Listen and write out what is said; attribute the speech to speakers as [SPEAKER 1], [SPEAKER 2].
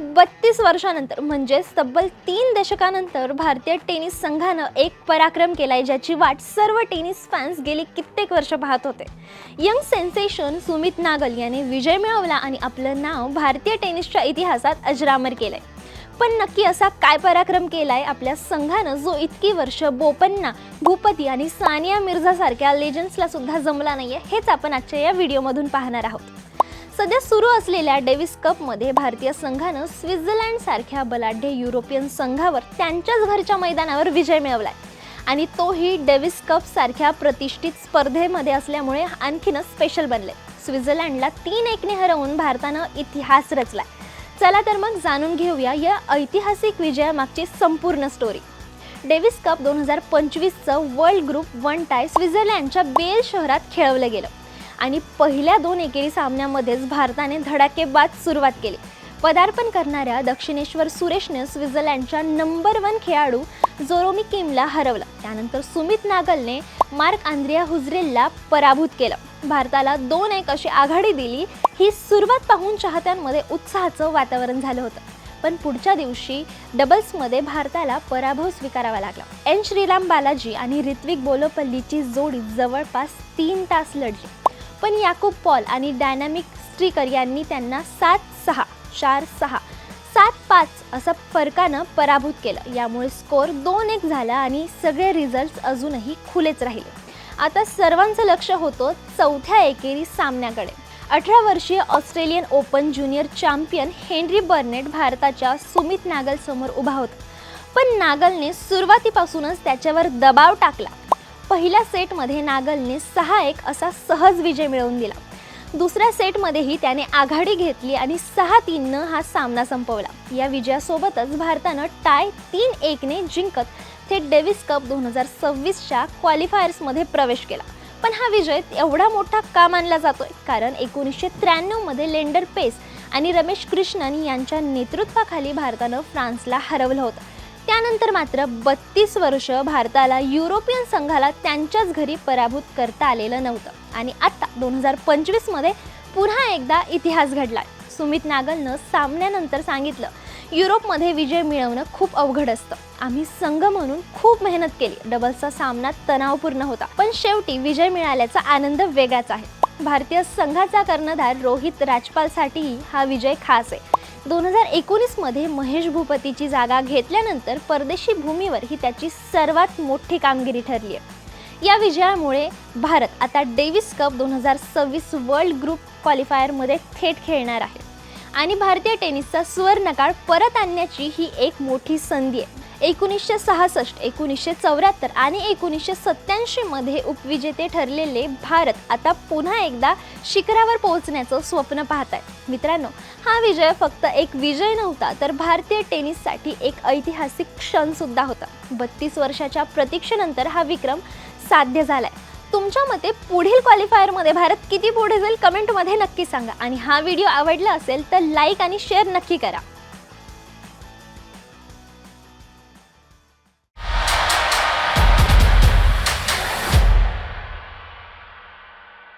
[SPEAKER 1] बत्तीस वर्षानंतर म्हणजेच तब्बल तीन दशकानंतर भारतीय टेनिस संघानं एक पराक्रम केलाय ज्याची वाट सर्व टेनिस फॅन्स गेली कित्येक वर्ष पाहत होते. यंग सेन्सेशन सुमित नागल याने विजय मिळवला आणि आपलं नाव भारतीय टेनिसच्या इतिहासात अजरामर केलंय. पण नक्की असा काय पराक्रम केलाय? आपल्या संघानं जो इतकी वर्ष बोपन्ना भूपती आणि सानिया मिर्झा सारख्या लेजंड्सला सुद्धा जमला नाहीये हेच आपण आजच्या या व्हिडिओमधून पाहणार आहोत. सध्या सुरू असलेल्या डेव्हिस कपमध्ये भारतीय संघानं स्वित्झर्लंड सारख्या बलाढ्य युरोपियन संघावर त्यांच्याच घरच्या मैदानावर विजय मिळवलाय. आणि तोही डेव्हिस कप सारख्या प्रतिष्ठित स्पर्धेमध्ये असल्यामुळे आणखीनच स्पेशल बनले. स्वित्झर्लंडला तीन एकने हरवून भारतानं इतिहास रचलाय. चला तर मग जाणून घेऊया या ऐतिहासिक विजयामागची संपूर्ण स्टोरी डेव्हिस कप दोन हजार पंचवीसचं वर्ल्ड ग्रुप वन टाय स्वित्झर्लंडच्या बेल शहरात खेळवलं गेलं. आणि पहिल्या दोन एकेरी सामन्यामध्येच भारताने धडाकेबाद सुरुवात केली. पदार्पण करणाऱ्या दक्षिणेश्वर सुरेशने स्वित्झर्लंडच्या नंबर वन खेळाडू जोरोमी किमला हरवलं. त्यानंतर सुमित नागलने मार्क आंद्रिया हुजरेलला पराभूत केलं. भारताला दोन एक अशी आघाडी दिली ही सुरुवात पाहून चाहत्यांमध्ये उत्साहाचं वातावरण झालं होतं. पण पुढच्या दिवशी डबल्समध्ये भारताला पराभव स्वीकारावा लागला. एन श्रीराम बालाजी आणि ऋत्विक बोलोपल्लीची जोडी जवळपास तीन तास लढली. पण याकूब पॉल आणि डायनॅमिक स्ट्रीकर यांनी त्यांना सात सहा चार सहा सात पाच असं फरकानं पराभूत केलं. यामुळे स्कोअर दोन एक झाला आणि सगळे रिझल्ट अजूनही खुलेच राहिले. आता सर्वांचं लक्ष होतं चौथ्या एकेरी सामन्याकडे. अठरा वर्षीय Australian open junior champion Henry Bernet भारताच्या सुमित नागल समोर उभा होता. पण नागलने सुरुवातीपासूनच त्याच्यावर दबाव टाकला. पहिल्या सेटमध्ये नागलने सहा एक असा सहज विजय मिळवून दिला. दुसऱ्या सेटमध्येही त्याने आघाडी घेतली आणि सहा तीननं हा सामना संपवला. या विजयासोबतच भारतानं टाय तीन एकने जिंकत थेट डेव्हिस कप दोन हजार सव्वीसच्या क्वालिफायर्समध्ये प्रवेश केला. पण हा विजय एवढा मोठा का मानला जातोय? कारण एकोणीसशे त्र्याण्णवमध्ये लेंडर पेस आणि रमेश कृष्णन यांच्या नेतृत्वाखाली भारतानं फ्रान्सला हरवलं होतं. त्यानंतर मात्र बत्तीस वर्ष भारताला युरोपियन संघाला त्यांच्याच घरी पराभूत करता आलेलं नव्हतं. आणि आता दोन हजार पंचवीसमध्ये पुन्हा एकदा इतिहास घडला. सुमित नागलनं सामन्यानंतर सांगितलं युरोपमध्ये विजय मिळवणं खूप अवघड असतं. आम्ही संघ म्हणून खूप मेहनत केली. डबल्सचा सामना तणावपूर्ण होता. पण शेवटी विजय मिळाल्याचा आनंद वेगळाच आहे. भारतीय संघाचा कर्णधार रोहित राजपालसाठीही हा विजय खास आहे. दोन हजार एकोणीसमध्ये महेश भूपतीची जागा घेतल्यानंतर परदेशी भूमीवर ही त्याची सर्वात मोठी कामगिरी ठरली आहे. या विजयामुळे भारत आता डेव्हिस कप दोन हजार सव्वीस वर्ल्ड ग्रुप क्वालिफायरमध्ये थेट खेळणार आहे. आणि भारतीय टेनिसचा सुवर्णकाळ परत आणण्याची ही एक मोठी संधी आहे. एकोणीसशे सहासष्ट एकोणीसशे चौऱ्याहत्तर आणि एकोणीसशे सत्याऐंशीमध्ये उपविजेते ठरलेले भारत आता पुन्हा एकदा शिखरावर पोहोचण्याचं स्वप्न पाहत आहे मित्रांनो हा विजय फक्त एक विजय नव्हता तर भारतीय टेनिससाठी एक ऐतिहासिक क्षणसुद्धा होता. बत्तीस वर्षाच्या प्रतीक्षेनंतर हा विक्रम साध्य झालाय. तुमच्या मते पुढील क्वालिफायरमध्ये भारत किती पुढे जाईल? कमेंटमध्ये नक्की सांगा. आणि हा व्हिडिओ आवडला असेल तर लाईक आणि शेअर नक्की करा.